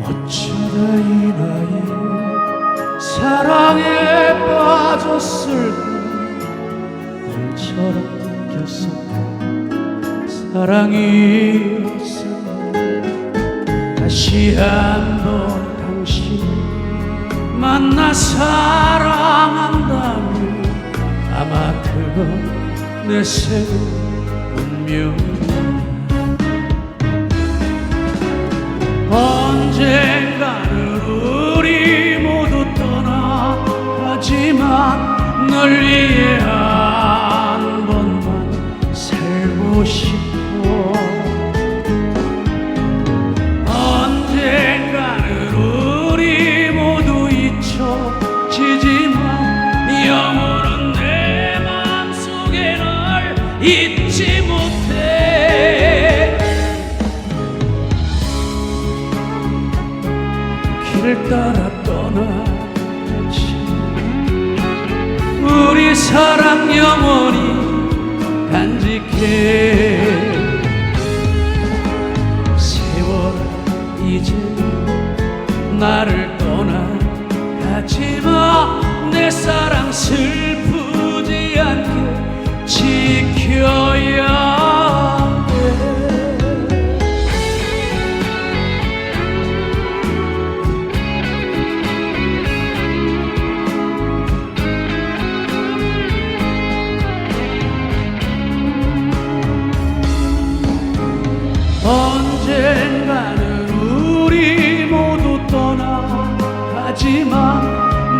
어쩌다 이 나이. 사랑에 빠졌을까 꿈처럼 느꼈었던 사랑이었을까 다시 한번 당신 만나 사랑한다면 아마 그건 내 생은 운명 널 위해 한 번만 살고 싶어. 언젠가는 우리 모두 잊혀지지만 영원은 내 맘속에 널 잊지 못해. 길을 따라 떠나지 우리 사랑 영원히 간직해. 세월아 이제 나를 떠나가지마. 내 사랑 언젠가는 우리 모두 떠나가지만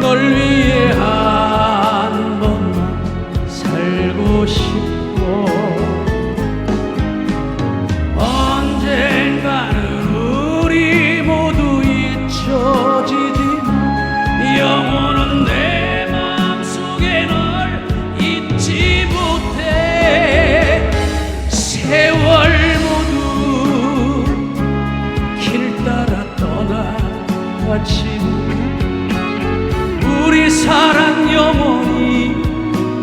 널 위해 떠나가지 우리 사랑 영원히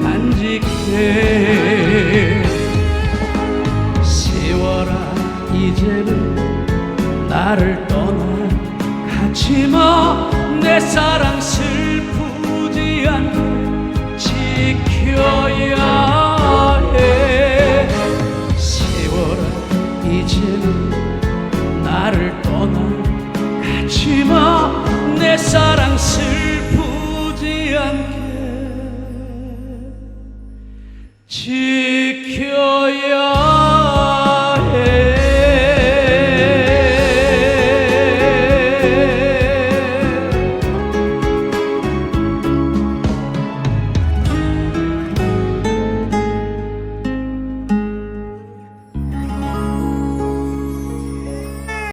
간직해. 세월아 이제는 나를 떠나가지마. 내 사랑 슬프지 않게 지켜야 해. 세월아 이제는 나를 내 사랑 슬프지 않게 지켜.